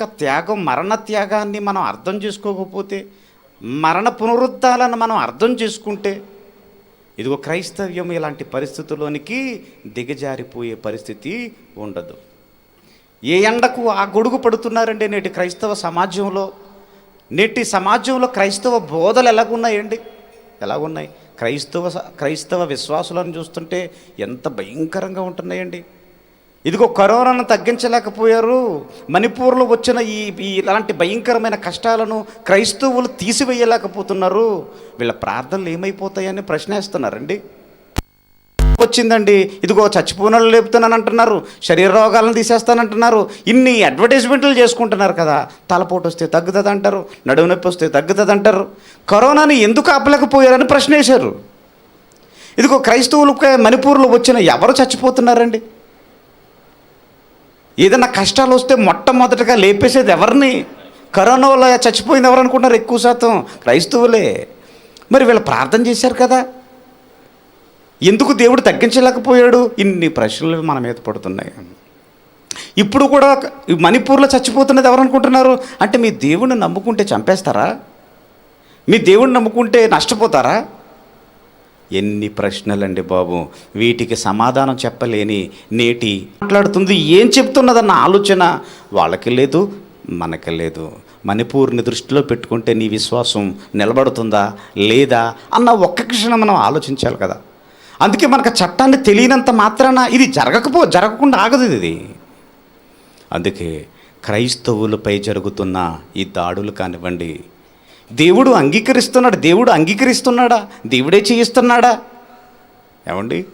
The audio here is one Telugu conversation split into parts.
యొక్క త్యాగం మరణ త్యాగాన్ని మనం అర్థం చేసుకోకపోతే మరణ పునరుద్ధాలను మనం అర్థం చేసుకుంటే ఇదిగో క్రైస్తవ్యం ఇలాంటి పరిస్థితుల్లోనికి దిగజారిపోయే పరిస్థితి ఉండదు. ఏ ఎండకు ఆ గొడుగు పడుతున్నారండి నేటి క్రైస్తవ సమాజంలో? నేటి సమాజంలో క్రైస్తవ బోధలు ఎలాగున్నాయండి? ఎలాగున్నాయి? క్రైస్తవ స- క్రైస్తవ విశ్వాసులను చూస్తుంటే ఎంత భయంకరంగా ఉంటున్నాయండి? ఇదిగో కరోనాను తగ్గించలేకపోయారు. మణిపూర్లో వచ్చిన ఈ ఇలాంటి భయంకరమైన కష్టాలను క్రైస్తవులు తీసివేయలేకపోతున్నారు. వీళ్ళ ప్రార్థనలు ఏమైపోతాయని ప్రశ్నేస్తున్నారండి. వచ్చిందండి. ఇదిగో చచ్చిపోయిన లేపుతున్నాను అంటున్నారు శరీర రోగాలను తీసేస్తానంటున్నారు. ఇన్ని అడ్వర్టైజ్మెంట్లు చేసుకుంటున్నారు కదా. తలపోటు వస్తే తగ్గుతుంది అంటారు నడుము నొప్పి వస్తే తగ్గుతుంది అంటారు కరోనాని ఎందుకు ఆపలేకపోయారని ప్రశ్న వేశారు ఇదిగో క్రైస్తవులకే మణిపూర్లో వచ్చిన ఎవరు చచ్చిపోతున్నారండి? ఏదైనా కష్టాలు వస్తే మొట్టమొదటిగా లేపేసేది ఎవరిని? కరోనా వల్ల చచ్చిపోయింది ఎవరు అనుకుంటున్నారు ఎక్కువ శాతం క్రైస్తవులే. మరి వీళ్ళు ప్రార్థన చేశారు కదా. ఎందుకు దేవుడు తగ్గించలేకపోయాడు? ఇన్ని ప్రశ్నలు మన మీద పడుతున్నాయి. ఇప్పుడు కూడా మణిపూర్లో చచ్చిపోతున్నది ఎవరు అనుకుంటున్నారు అంటే మీ దేవుడిని నమ్ముకుంటే చంపేస్తారా? మీ దేవుడిని నమ్ముకుంటే నష్టపోతారా? ఎన్ని ప్రశ్నలండి బాబు. వీటికి సమాధానం చెప్పలేని నేటి మాట్లాడుతుంది ఏం చెప్తున్నదన్న ఆలోచన వాళ్ళకి లేదు మనకి లేదు. మణిపూర్ని దృష్టిలో పెట్టుకుంటే నీ విశ్వాసం నిలబడుతుందా లేదా అన్న ఒక్క క్షణం మనం ఆలోచించాలి కదా. అందుకే మనకు చట్టాన్ని తెలియనంత మాత్రాన ఇది జరగకపో జరగకుండా ఆగదు ఇది. అందుకే క్రైస్తవులపై జరుగుతున్న ఈ దాడులు కానివ్వండి దేవుడు అంగీకరిస్తున్నాడు? దేవుడు అంగీకరిస్తున్నాడా? దేవుడే చేయిస్తున్నాడా? ఏమండి?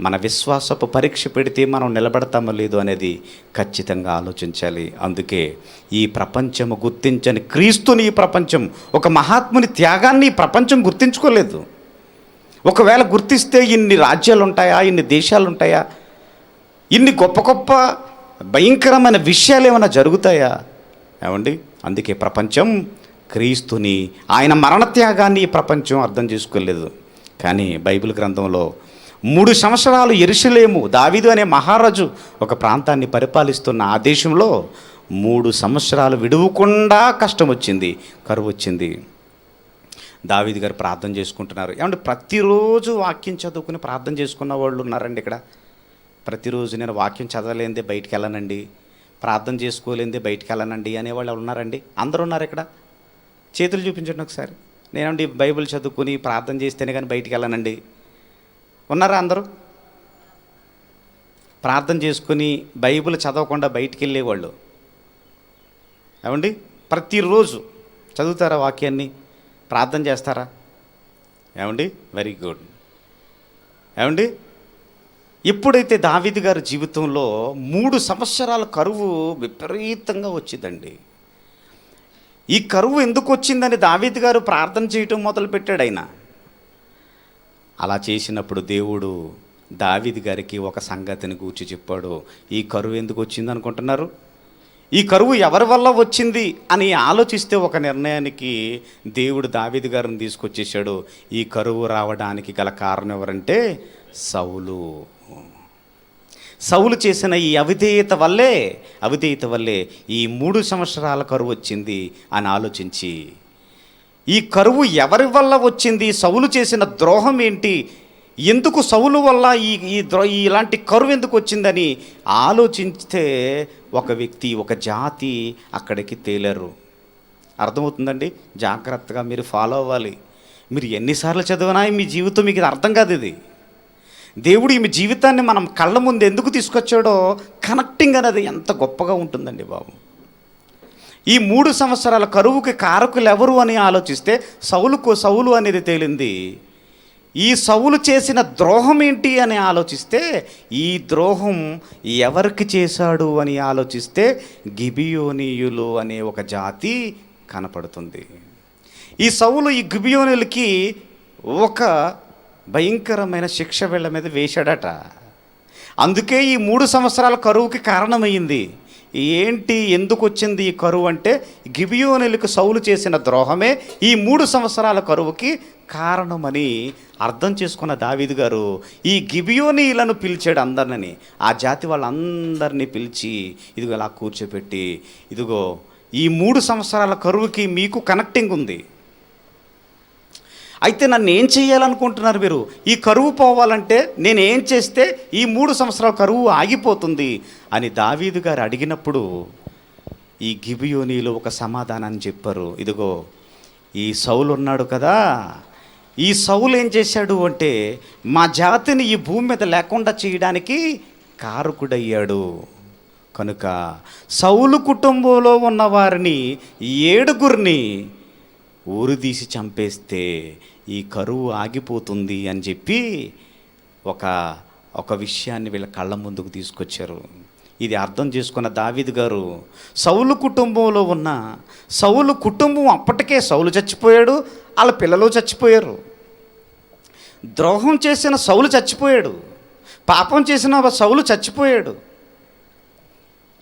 మన విశ్వాసపు పరీక్ష పెడితే మనం నిలబడతామో లేదో అనేది ఖచ్చితంగా ఆలోచించాలి. అందుకే ఈ ప్రపంచము గుర్తించని క్రీస్తుని ఈ ప్రపంచం ఒక మహాత్ముని త్యాగాన్ని ఈ ప్రపంచం గుర్తించుకోలేదు. ఒకవేళ గుర్తిస్తే ఇన్ని రాజ్యాలు ఉంటాయా ఇన్ని దేశాలు ఉంటాయా ఇన్ని గొప్ప గొప్ప భయంకరమైన విషయాలు ఏమైనా జరుగుతాయా? ఏమండి? అందుకే ప్రపంచం క్రీస్తుని ఆయన మరణత్యాగాన్ని ఈ ప్రపంచం అర్థం చేసుకోలేదు. కానీ బైబిల్ గ్రంథంలో మూడు సంవత్సరాలు ఎరుసలేము దావీదు అనే మహారాజు ఒక ప్రాంతాన్ని పరిపాలిస్తున్న ఆ దేశంలో మూడు సంవత్సరాలు విడువకుండా కష్టం వచ్చింది కరువు వచ్చింది. దావీదు గారు ప్రార్థన చేసుకుంటున్నారు. ఏమంటే ప్రతిరోజు వాక్యం చదువుకుని ప్రార్థన చేసుకున్న వాళ్ళు ఉన్నారండి ఇక్కడ? ప్రతిరోజు నేను వాక్యం చదవలేందే బయటికి వెళ్ళనండి ప్రార్థన చేసుకోలేందే బయటికి వెళ్ళనండి అనేవాళ్ళు ఎవరు ఉన్నారండి? అందరూ ఉన్నారు ఇక్కడ? చేతులు చూపించండి ఒకసారి. నేనండి బైబిల్ చదువుకుని ప్రార్థన చేస్తేనే కానీ బయటికి వెళ్ళనండి. ఉన్నారా అందరూ? ప్రార్థన చేసుకుని బైబిల్ చదవకుండా బయటికి వెళ్ళేవాళ్ళు. ఏమండి? ప్రతిరోజు చదువుతారా వాక్యాన్ని? ప్రార్థన చేస్తారా? ఏమండి? Very good. ఏమండి? ఎప్పుడైతే దావిది గారి జీవితంలో మూడు సంవత్సరాల కరువు విపరీతంగా వచ్చిందండి. ఈ కరువు ఎందుకు వచ్చిందని దావీద్ గారు ప్రార్థన చేయటం మొదలుపెట్టాడు ఆయన. అలా చేసినప్పుడు దేవుడు దావీదు గారికి ఒక సంగతిని గూర్చి చెప్పాడు. ఈ కరువు ఎందుకు వచ్చింది అనుకుంటున్నారు? ఈ కరువు ఎవరి వల్ల వచ్చింది అని ఆలోచిస్తే ఒక నిర్ణయానికి దేవుడు దావిది గారిని తీసుకొచ్చేసాడు ఈ కరువు రావడానికి గల కారణం ఎవరంటే సౌలు. సౌలు చేసిన ఈ అవిధేయత వల్లే అవిధేయత వల్లే ఈ మూడు సంవత్సరాల కరువు వచ్చింది అని ఆలోచించి ఈ కరువు ఎవరి వల్ల వచ్చింది? సౌలు చేసిన ద్రోహం ఏంటి? ఎందుకు సౌలు వల్ల ఈ ఈ ద్రో ఈ ఇలాంటి కరువు ఎందుకు వచ్చిందని ఆలోచిస్తే ఒక వ్యక్తి ఒక జాతి అక్కడికి తేలరు. అర్థమవుతుందండి? జాగ్రత్తగా మీరు ఫాలో అవ్వాలి. మీరు ఎన్నిసార్లు చదివినా మీ జీవితం మీకు అర్థం కాదు ఇది. దేవుడు ఈమె జీవితాన్ని మనం కళ్ళ ముందు ఎందుకు తీసుకొచ్చాడో కనెక్టింగ్ అనేది ఎంత గొప్పగా ఉంటుందండి బాబు. ఈ మూడు సంవత్సరాల కరువుకి కారకులు ఎవరు అని ఆలోచిస్తే సౌలుకు సౌలు అనేది తేలింది. ఈ సౌలు చేసిన ద్రోహం ఏంటి అని ఆలోచిస్తే ఈ ద్రోహం ఎవరికి చేశాడు అని ఆలోచిస్తే గిబియోనీయులు అనే ఒక జాతి కనపడుతుంది. ఈ సౌలు ఈ గిబియోనులకి ఒక భయంకరమైన శిక్ష వీళ్ళ మీద వేశాడట. అందుకే ఈ మూడు సంవత్సరాల కరువుకి కారణమైంది. ఏంటి ఎందుకు వచ్చింది ఈ కరువు అంటే గిబియోనులకు సౌలు చేసిన ద్రోహమే ఈ మూడు సంవత్సరాల కరువుకి కారణమని అర్థం చేసుకున్న దావీదు గారు ఈ గిబియోనీలను పిలిచాడు అందరిని ఆ జాతి వాళ్ళందరినీ పిలిచి ఇదిగో అలా కూర్చోపెట్టి ఇదిగో ఈ మూడు సంవత్సరాల కరువుకి మీకు కనెక్టింగ్ ఉంది. అయితే నన్ను ఏం చేయాలనుకుంటున్నారు మీరు? ఈ కరువు పోవాలంటే నేను ఏం చేస్తే ఈ మూడు సంవత్సరాల కరువు ఆగిపోతుంది? అని దావీదు గారు అడిగినప్పుడు ఈ గిబియోనీలు ఒక సమాధానాన్ని చెప్పారు. ఇదిగో ఈ సౌలు ఉన్నాడు కదా. ఈ సౌలు ఏం చేశాడు అంటే మా జాతిని ఈ భూమి మీద లేకుండా చేయడానికి కారకుడయ్యాడు. కనుక సౌలు కుటుంబంలో ఉన్న వారిని ఏడుగురిని ఊరిదీసి చంపేస్తే ఈ కరువు ఆగిపోతుంది అని చెప్పి ఒక ఒక విషయాన్ని వీళ్ళ కళ్ళ ముందుకు తీసుకొచ్చారు. ఇది అర్థం చేసుకున్న దావిద్ గారు సౌలు కుటుంబంలో ఉన్న సౌలు కుటుంబం అప్పటికే సౌలు చచ్చిపోయాడు వాళ్ళ పిల్లలు చచ్చిపోయారు. ద్రోహం చేసిన సౌలు చచ్చిపోయాడు పాపం చేసిన సౌలు చచ్చిపోయాడు.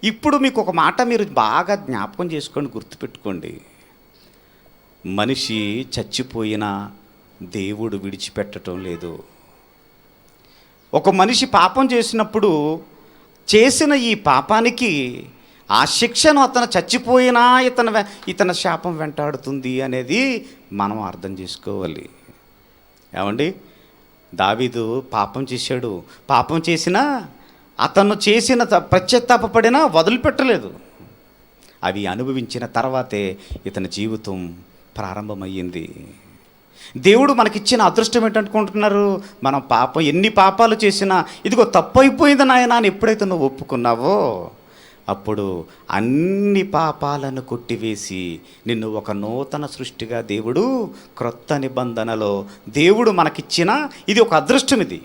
ఇప్పుడు మీకు ఒక మాట మీరు బాగా జ్ఞాపకం చేసుకోండి గుర్తుపెట్టుకోండి. మనిషి చచ్చిపోయినా దేవుడు విడిచిపెట్టడం లేదు. ఒక మనిషి పాపం చేసినప్పుడు చేసిన ఈ పాపానికి ఆ శిక్షను అతను చచ్చిపోయినా ఇతను ఇతని శాపం వెంటాడుతుంది అనేది మనం అర్థం చేసుకోవాలి. ఏమండి? దావీదు పాపం చేశాడు. పాపం చేసినా అతను చేసిన త- వదిలిపెట్టలేదు. అవి అనుభవించిన తర్వాతే ఇతని జీవితం ప్రారంభమయ్యింది. దేవుడు మనకిచ్చిన అదృష్టం ఏంటనుకుంటున్నారు? మనం పాపం ఎన్ని పాపాలు చేసినా ఇదిగో తప్పు అయిపోయింది నాయన అని ఎప్పుడైతే నువ్వు ఒప్పుకున్నావో అప్పుడు అన్ని పాపాలను కొట్టివేసి నిన్ను ఒక నూతన సృష్టిగా దేవుడు క్రొత్త నిబంధనలో దేవుడు మనకిచ్చిన ఇది ఒక అదృష్టం ఇది.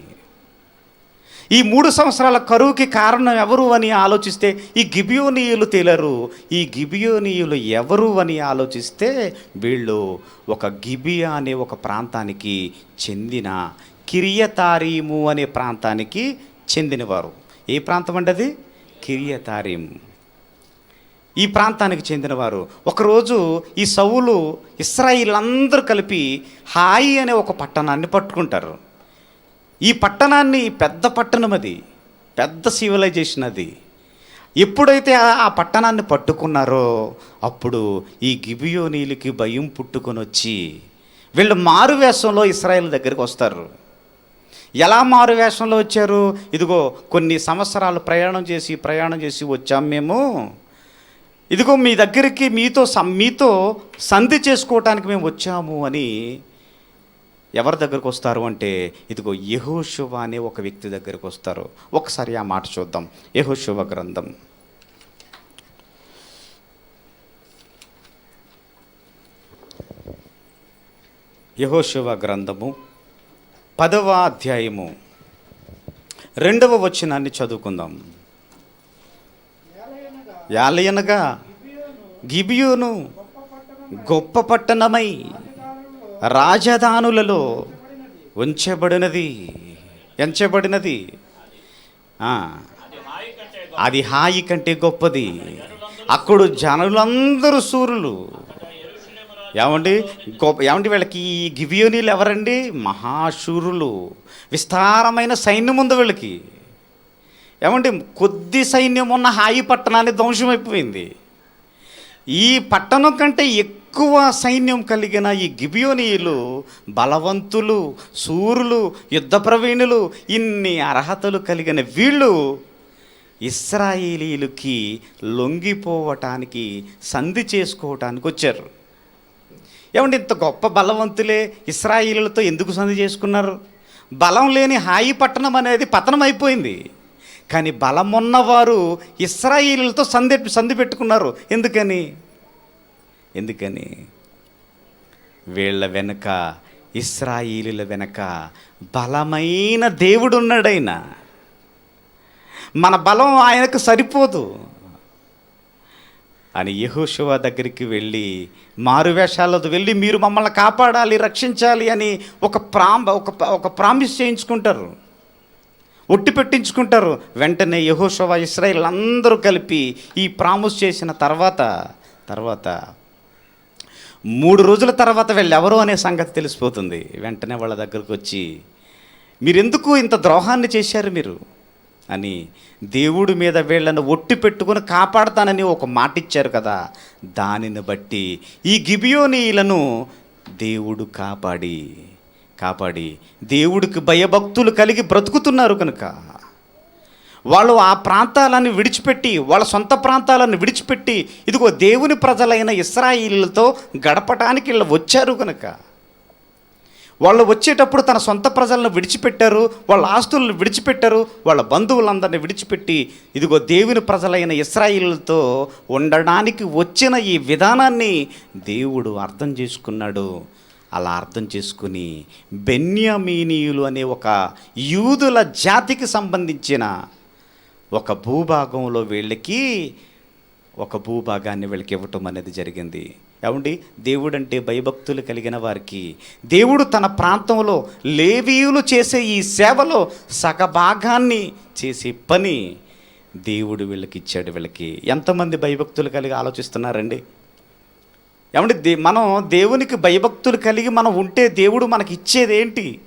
ఈ మూడు సంవత్సరాల కరువుకి కారణం ఎవరు అని ఆలోచిస్తే ఈ గిబియోనీయులు తేలరు. ఈ గిబియోనీయులు ఎవరు అని ఆలోచిస్తే వీళ్ళు ఒక గిబియా అనే ఒక ప్రాంతానికి చెందిన కిరియతారీము అనే ప్రాంతానికి చెందినవారు. ఏ ప్రాంతం అండి అది? కిరియతారీము ఈ ప్రాంతానికి చెందినవారు. ఒకరోజు ఈ సవులు ఇస్రాయిల్ అందరూ కలిపి హాయి అనే ఒక పట్టణాన్ని పట్టుకుంటారు. ఈ పట్టణాన్ని పెద్ద పట్టణం అది పెద్ద సివిలైజేషన్ అది. ఎప్పుడైతే ఆ పట్టణాన్ని పట్టుకున్నారో అప్పుడు ఈ గిబియోనీలకి భయం పుట్టుకొని వచ్చి వీళ్ళు మారు వేషంలో ఇస్రాయేల్ దగ్గరికి వస్తారు. ఎలా మారు వేషంలో వచ్చారు? ఇదిగో కొన్ని సంవత్సరాలు ప్రయాణం చేసి ప్రయాణం చేసి వచ్చాం మేము. ఇదిగో మీ దగ్గరికి మీతో సం- మీతో సంధి చేసుకోవటానికి మేము వచ్చాము అని ఎవరి దగ్గరకు వస్తారు అంటే ఇదిగో యహోశువ అనే ఒక వ్యక్తి దగ్గరకు వస్తారు. ఒకసారి ఆ మాట చూద్దాం. యహోశువ గ్రంథం. యహోశివ గ్రంథము పదవ అధ్యాయము. రెండవ వచనాన్ని చదువుకుందాం. యాలయనగా గిబియోను. గొప్ప పట్టణమై. రాజధానులలో ఉంచబడినది ఎంచబడినది. అది హాయి కంటే గొప్పది. అక్కడ జనులందరూ సూర్యులు ఏమండి? గొప్ప ఏమండి వీళ్ళకి? ఈ గివియోనీలు ఎవరండి? మహాశూరులు. విస్తారమైన సైన్యం ఉంది వీళ్ళకి. ఏమండి? కొద్ది సైన్యం ఉన్న హాయి పట్టణాన్ని ధ్వంసమైపోయింది. ఈ పట్టణం కంటే ఎక్కువ సైన్యం కలిగిన ఈ గిబియోనీయులు బలవంతులు సూరులు యుద్ధ ప్రవీణులు ఇన్ని అర్హతలు కలిగిన వీళ్ళు ఇస్రాయేలీలకి లొంగిపోవటానికి సంధి చేసుకోవటానికి వచ్చారు. ఏమంటే ఇంత గొప్ప బలవంతులే ఇస్రాయిలతో ఎందుకు సంధి చేసుకున్నారు? బలం లేని హాయి పట్టణం అనేది పతనం అయిపోయింది కానీ బలం ఉన్నవారు ఇస్రాయిలతో సంధి సంధి పెట్టుకున్నారు. ఎందుకని? ఎందుకని? వీళ్ళ వెనుక ఇస్రాయిలీల వెనుక బలమైన దేవుడు ఉన్నాడైనా మన బలం ఆయనకు సరిపోదు. అని యహోశివ దగ్గరికి వెళ్ళి మారువేషాలతో వెళ్ళి మీరు మమ్మల్ని కాపాడాలి రక్షించాలి అని ఒక ప్రాం ఒక ఒక ప్రామిస్ చేయించుకుంటారు. ఒట్టి పెట్టించుకుంటారు. వెంటనే యహోశవ ఇస్రాయిల్ అందరూ కలిపి ఈ ప్రామిస్ చేసిన తర్వాత తర్వాత మూడు రోజుల తర్వాత వీళ్ళు ఎవరు అనే సంగతి తెలిసిపోతుంది. వెంటనే వాళ్ళ దగ్గరకు వచ్చి మీరెందుకు ఇంత ద్రోహాన్ని చేశారు మీరు? అని దేవుడి మీద వీళ్ళను ఒట్టి పెట్టుకుని కాపాడతానని ఒక మాట ఇచ్చారు కదా దానిని బట్టి ఈ గిబియోనీలను దేవుడు కాపాడి. కాపాడి దేవుడికి భయభక్తులు కలిగి బ్రతుకుతున్నారు కనుక వాళ్ళు ఆ ప్రాంతాలను విడిచిపెట్టి వాళ్ళ సొంత ప్రాంతాలను విడిచిపెట్టి ఇదిగో దేవుని ప్రజలైన ఇస్రాయిలతో గడపటానికి వీళ్ళు వచ్చారు కనుక. వాళ్ళు వచ్చేటప్పుడు తన సొంత ప్రజలను విడిచిపెట్టారు వాళ్ళ ఆస్తులను విడిచిపెట్టారు వాళ్ళ బంధువులందరినీ విడిచిపెట్టి ఇదిగో దేవుని ప్రజలైన ఇస్రాయిలతో ఉండడానికి వచ్చిన ఈ విధానాన్ని దేవుడు అర్థం చేసుకున్నాడు. అలా అర్థం చేసుకుని బెన్యామీనీయులు అనే ఒక యూదుల జాతికి సంబంధించిన ఒక భూభాగంలో వీళ్ళకి ఒక భూభాగాన్ని వీళ్ళకి ఇవ్వటం అనేది జరిగింది. ఏమండి? దేవుడు అంటే భయభక్తులు కలిగిన వారికి. దేవుడు తన ప్రాంతంలో లేవీయులు చేసే ఈ సేవలో సగభాగాన్ని చేసే పని దేవుడు వీళ్ళకి ఇచ్చాడు వీళ్ళకి. ఎంతమంది భయభక్తులు కలిగి ఆలోచిస్తున్నారండి? ఏమంటే దే మనం దేవునికి భయభక్తులు కలిగి మనం ఉంటే దేవుడు మనకి ఇచ్చేది ఏంటి?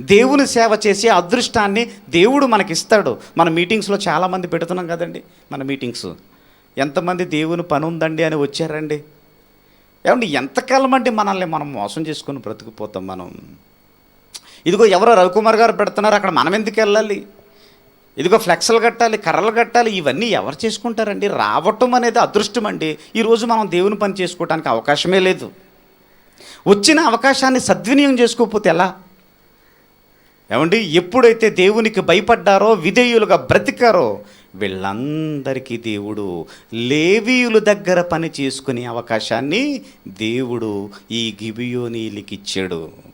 దేవుని సేవ చేసే అదృష్టాన్ని దేవుడు మనకి ఇస్తాడు మన మీటింగ్స్లో చాలామంది పెడుతున్నాం కదండి మన మీటింగ్స్. ఎంతమంది దేవుని పని ఉందండి అని వచ్చారండి? ఏమండి ఎంతకాలం అండి మనల్ని మనం మోసం చేసుకుని బ్రతికిపోతాం మనం? ఇదిగో ఎవరో రవికుమార్ గారు పెడుతున్నారు అక్కడ మనం ఎందుకు వెళ్ళాలి? ఇదిగో ఫ్లెక్స్లు కట్టాలి కర్రలు కట్టాలి ఇవన్నీ ఎవరు చేసుకుంటారండి? రావటం అనేది అదృష్టం అండి. ఈరోజు మనం దేవుని పని చేసుకోవడానికి అవకాశమే లేదు. వచ్చిన అవకాశాన్ని సద్వినియోగం చేసుకోకపోతే ఎలా? ఏమండి? ఎప్పుడైతే దేవునికి భయపడ్డారో విధేయులుగా బ్రతికారో వీళ్ళందరికీ దేవుడు లేవీయుల దగ్గర పని చేసుకునే అవకాశాన్ని దేవుడు ఈ గిబియోనీలకి ఇచ్చాడు.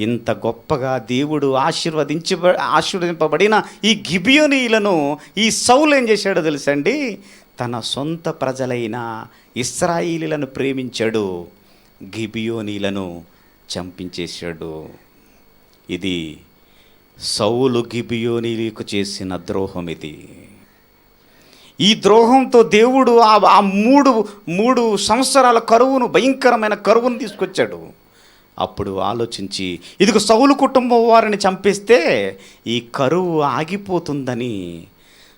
ఇంత గొప్పగా దేవుడు ఆశీర్వదించి ఆశీర్వదింపబడిన ఈ గిబియోనీలను ఈ సౌలు ఏం చేశాడో తెలుసండి? తన సొంత ప్రజలైన ఇస్రాయిలీలను ప్రేమించాడు గిబియోనీలను చంపించేశాడు. ఇది సౌలు గిబియోనీలకు చేసిన ద్రోహం ఇది. ఈ ద్రోహంతో దేవుడు ఆ మూడు మూడు సంవత్సరాల కరువును భయంకరమైన కరువును తీసుకొచ్చాడు. అప్పుడు ఆలోచించి ఇదిగో సౌలు కుటుంబం వారిని చంపేస్తే ఈ కరువు ఆగిపోతుందని.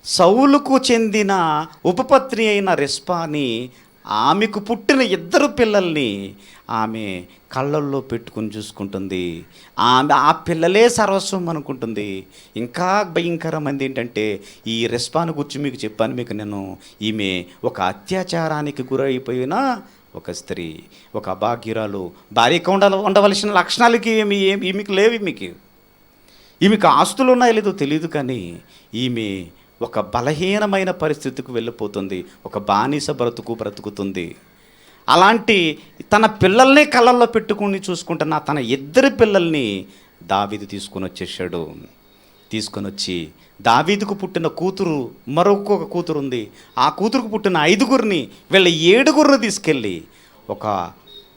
సౌలుకు చెందిన ఉపపత్ని అయిన రెస్పాని ఆమెకు పుట్టిన ఇద్దరు పిల్లల్ని ఆమె కళ్ళల్లో పెట్టుకుని చూసుకుంటుంది. ఆమె ఆ పిల్లలే సర్వస్వం అనుకుంటుంది. ఇంకా భయంకరమైంది ఏంటంటే ఈ రెస్పాన్ గురించి మీకు చెప్పాను మీకు నేను ఈమె ఒక అత్యాచారానికి గురైపోయిన ఒక స్త్రీ ఒక అభాగ్యురాలు భార్యకు ఉండ ఉండవలసిన లక్షణాలకి ఏమి ఏమి ఈమెకు లేవు ఈమెకి. ఈమెకు ఆస్తులు ఉన్నాయో లేదో తెలియదు కానీ ఈమె ఒక బలహీనమైన పరిస్థితికి వెళ్ళిపోతుంది ఒక బానిస బ్రతుకు బ్రతుకుతుంది. అలాంటి తన పిల్లల్ని కళ్ళల్లో పెట్టుకుని చూసుకుంటున్న తన ఇద్దరి పిల్లల్ని దావిది తీసుకొని వచ్చేసాడు తీసుకొని వచ్చి దావీదుకు పుట్టిన కూతురు మరొక కూతురు ఉంది ఆ కూతురుకు పుట్టిన ఐదుగురిని వీళ్ళ ఏడుగురిని తీసుకెళ్ళి ఒక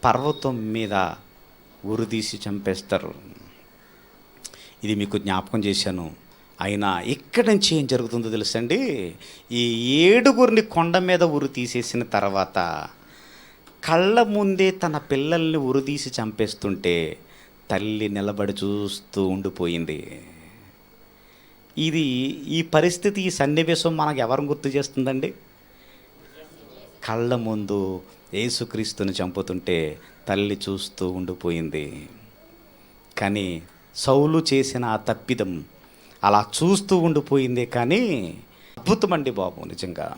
పర్వతం మీద ఉరిదీసి చంపేస్తారు. ఇది మీకు జ్ఞాపకం చేశాను. అయినా ఇక్కడి నుంచి ఏం జరుగుతుందో తెలుసండి ఈ ఏడుగురిని కొండ మీద ఉరి తీసేసిన తర్వాత కళ్ళ ముందే తన పిల్లల్ని ఉరిదీసి చంపేస్తుంటే తల్లి నిలబడి చూస్తూ ఉండిపోయింది. ఇది ఈ పరిస్థితి ఈ సన్నివేశం మనకు ఎవరు గుర్తు చేస్తుందండి? కళ్ళ ముందు యేసుక్రీస్తుని చంపుతుంటే తల్లి చూస్తూ ఉండిపోయింది. కానీ సౌలు చేసిన ఆ తప్పిదం అలా చూస్తూ ఉండిపోయిందే కానీ అద్భుతమండి బాబు నిజంగా.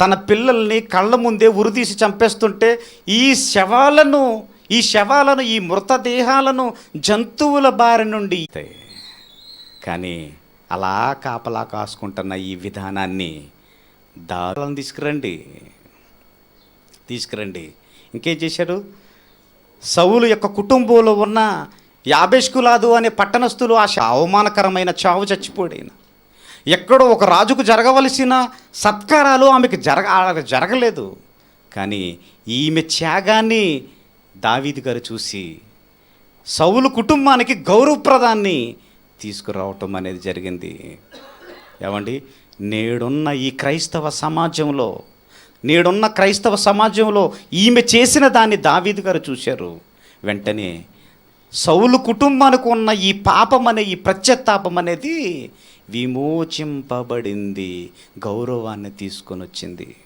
తన పిల్లల్ని కళ్ళ ముందే ఉరిదీసి చంపేస్తుంటే ఈ శవాలను ఈ శవాలను ఈ మృతదేహాలను జంతువుల బారి నుండి కానీ అలా కాపలా కాసుకుంటున్న ఈ విధానాన్ని దారులను తీసుకురండి. తీసుకురండి. ఇంకేం చేశారు సౌలు యొక్క కుటుంబంలో ఉన్న యాబేష్కులాదు అనే పట్టణస్థులు ఆ అవమానకరమైన చావు చచ్చిపోడైన ఎక్కడో ఒక రాజుకు జరగవలసిన సత్కారాలు ఆమెకు జరగ జరగలేదు. కానీ ఈమె త్యాగాన్ని దావీది గారు చూసి సౌలు కుటుంబానికి గౌరవప్రదాన్ని తీసుకురావటం అనేది జరిగింది. ఏమండి? నేడున్న ఈ క్రైస్తవ సమాజంలో నేడున్న క్రైస్తవ సమాజంలో ఈమె చేసిన దాన్ని దావీదు గారు చూశారు. వెంటనే సౌలు కుటుంబానికి ఉన్న ఈ పాపం అనే ఈ ప్రత్యత్తాపం అనేది విమోచింపబడింది గౌరవాన్ని తీసుకొని వచ్చింది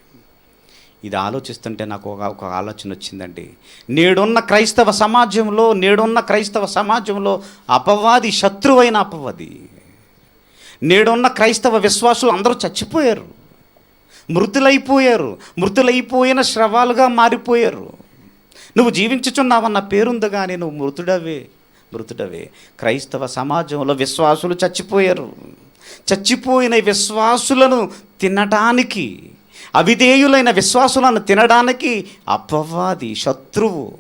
ఇది ఆలోచిస్తుంటే నాకు ఒక ఒక ఆలోచన వచ్చిందండి. నేడున్న క్రైస్తవ సమాజంలో నేడున్న క్రైస్తవ సమాజంలో అపవాది శత్రువైన అపవాది. నేడున్న క్రైస్తవ విశ్వాసులు అందరూ చచ్చిపోయారు. మృతులైపోయారు. మృతులైపోయిన శ్రవాలుగా మారిపోయారు. నువ్వు జీవించుచున్నావన్న పేరుంది కానీ నువ్వు మృతుడవే. మృతుడవే. క్రైస్తవ సమాజంలో విశ్వాసులు చచ్చిపోయారు. చచ్చిపోయిన విశ్వాసులను తినటానికి అవిధేయులైన విశ్వాసులను తినడానికి అపవాది శత్రువు.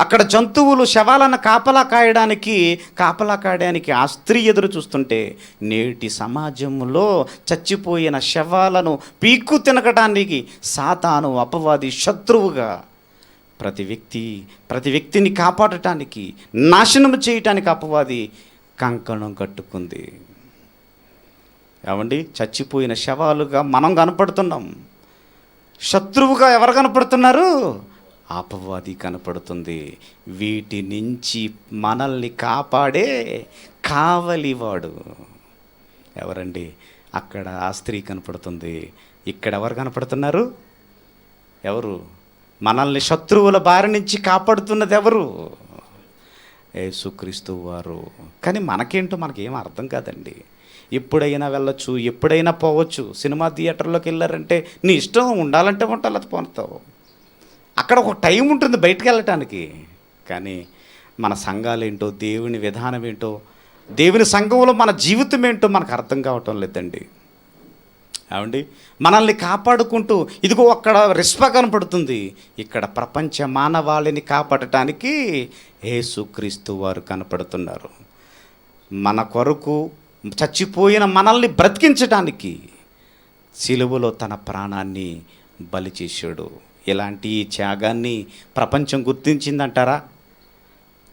అక్కడ జంతువులు శవాలను కాపలా కాయడానికి కాపలా కాయడానికి ఆ స్త్రీ ఎదురు చూస్తుంటే నేటి సమాజంలో చచ్చిపోయిన శవాలను పీక్కు తినకటానికి సాతాను అపవాది శత్రువుగా. ప్రతి వ్యక్తి ప్రతి వ్యక్తిని కాపాడటానికి నాశనం చేయటానికి అపవాది కంకణం కట్టుకుంది. ఏమండి? చచ్చిపోయిన శవాలుగా మనం కనపడుతున్నాం. శత్రువుగా ఎవరు కనపడుతున్నారు? అపవాది కనపడుతుంది. వీటి నుంచి మనల్ని కాపాడే కావలివాడు. ఎవరండి? అక్కడ ఆ స్త్రీ కనపడుతుంది. ఇక్కడ ఎవరు కనపడుతున్నారు? ఎవరు? మనల్ని శత్రువుల బారి నుంచి కాపాడుతున్నది ఎవరు? యేసుక్రీస్తు వారు. కానీ మనకేంటో మనకేం అర్థం కాదండి. ఎప్పుడైనా వెళ్ళొచ్చు ఎప్పుడైనా పోవచ్చు సినిమా థియేటర్లోకి వెళ్ళారంటే నీ ఇష్టం ఉండాలంటే ఉంటావు అది పోతావు అక్కడ ఒక టైం ఉంటుంది బయటకు వెళ్ళటానికి. కానీ మన సంఘాలు ఏంటో దేవుని విధానం ఏంటో దేవుని సంఘంలో మన జీవితం ఏంటో మనకు అర్థం కావటం లేదండి. ఏమండి మనల్ని కాపాడుకుంటూ ఇదిగో అక్కడ రిస్ప కనపడుతుంది. ఇక్కడ ప్రపంచ మానవాళిని కాపాడటానికి యేసుక్రీస్తు వారు కనపడుతున్నారు. మన కొరకు చచ్చిపోయిన మనల్ని బ్రతికించడానికి సిలువలో తన ప్రాణాన్ని బలి చేశాడు. ఇలాంటి త్యాగాన్ని ప్రపంచం గుర్తించిందంటారా?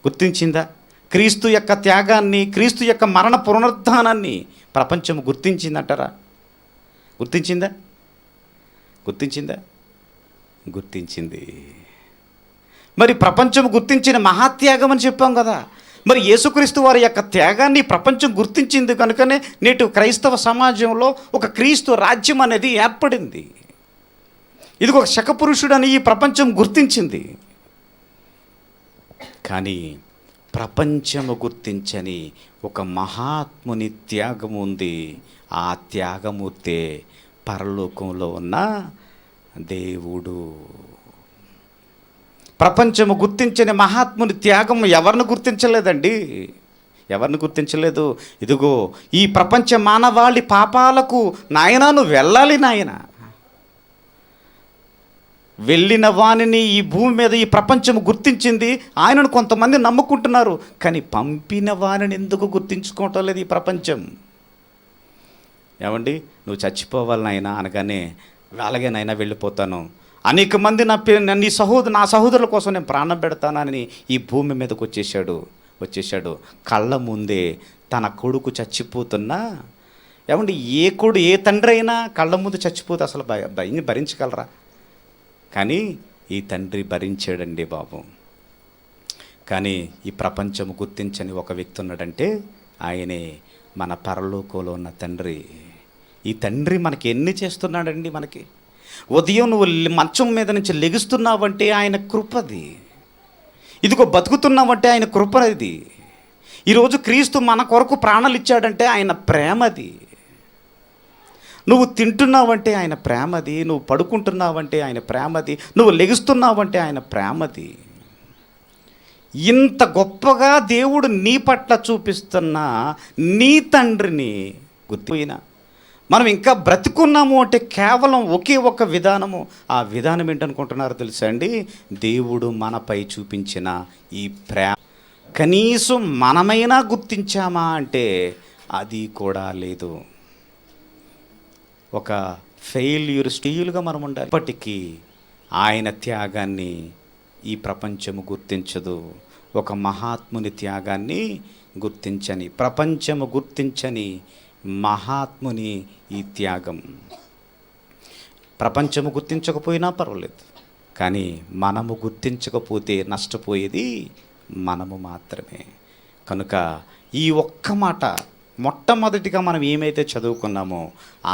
గుర్తించిందా? క్రీస్తు యొక్క త్యాగాన్ని క్రీస్తు యొక్క మరణ పునరుద్ధానాన్ని ప్రపంచం గుర్తించిందంటారా? గుర్తించిందా? గుర్తించిందా? గుర్తించింది. మరి ప్రపంచం గుర్తించిన మహాత్యాగం అని చెప్పాం కదా. మరి యేసుక్రీస్తు వారి యొక్క త్యాగాన్ని ప్రపంచం గుర్తించింది కనుకనే నేటి క్రైస్తవ సమాజంలో ఒక క్రీస్తు రాజ్యం అనేది ఏర్పడింది. ఇది ఒక శకపురుషుడని ఈ ప్రపంచం గుర్తించింది. కానీ ప్రపంచము గుర్తించని ఒక మహాత్ముని త్యాగం ఉంది. ఆ త్యాగమూర్తే పరలోకంలో ఉన్న దేవుడు. ప్రపంచము గుర్తించని మహాత్ముని త్యాగం ఎవరిని గుర్తించలేదండి? ఎవరిని గుర్తించలేదు? ఇదిగో ఈ ప్రపంచ మానవాళి పాపాలకు నాయన నువ్వు వెళ్ళాలి నాయన. వెళ్ళిన వానిని ఈ భూమి మీద ఈ ప్రపంచం గుర్తించింది ఆయనను కొంతమంది నమ్ముకుంటున్నారు కానీ పంపిన వానిని ఎందుకు గుర్తించుకోవటం లేదు ఈ ప్రపంచం? ఏమండి? నువ్వు చచ్చిపోవాలి నాయనా అనగానే అలాగే నాయనా వెళ్ళిపోతాను. అనేక మంది నా పే నీ సహోదరు నా సహోదరుల కోసం నేను ప్రాణం పెడతానని ఈ భూమి మీదకి వచ్చేసాడు వచ్చేసాడు కళ్ళ ముందే తన కొడుకు చచ్చిపోతున్నా. ఏమండి ఏ కొడు ఏ తండ్రి అయినా కళ్ళ ముందు చచ్చిపోతే అసలు భయ భయం భరించగలరా? కానీ ఈ తండ్రి భరించాడండి బాబు. కానీ ఈ ప్రపంచం గుర్తించని ఒక వ్యక్తి ఉన్నాడంటే ఆయనే మన పరలోకంలో ఉన్న తండ్రి. ఈ తండ్రి మనకి ఎన్ని చేస్తున్నాడండి మనకి? ఉదయం నువ్వు మంచం మీద నుంచి లెగుస్తున్నావంటే ఆయన కృపది. ఇదిగో బతుకుతున్నావంటే ఆయన కృపది ఈరోజు క్రీస్తు మన కొరకు ప్రాణాలు ఇచ్చాడంటే ఆయన ప్రేమది. నువ్వు తింటున్నావంటే ఆయన ప్రేమది. నువ్వు పడుకుంటున్నావంటే ఆయన ప్రేమది. నువ్వు లెగుస్తున్నావంటే ఆయన ప్రేమది. ఇంత గొప్పగా దేవుడు నీ పట్ల చూపిస్తున్న నీ తండ్రిని గుర్తుపోయిన మనం ఇంకా బ్రతుకున్నాము అంటే కేవలం ఒకే ఒక విధానము. ఆ విధానం ఏంటనుకుంటున్నారో తెలుసా అండి? దేవుడు మనపై చూపించిన ఈ ప్రేమ. కనీసం మనమైనా గుర్తించామా అంటే అది కూడా లేదు. ఒక ఫెయిల్యూర్ స్టీల్గా మనం ఉండాలి. ఇప్పటికీ ఆయన త్యాగాన్ని ఈ ప్రపంచము గుర్తించదు. ఒక మహాత్ముని త్యాగాన్ని గుర్తించని ప్రపంచము గుర్తించని మహాత్ముని ఈ త్యాగం. ప్రపంచము గుర్తించకపోయినా పర్వాలేదు. కానీ మనము గుర్తించకపోతే నష్టపోయేది మనము మాత్రమే. కనుక ఈ ఒక్క మాట మొట్టమొదటిగా మనం ఏమైతే చదువుకున్నామో ఆ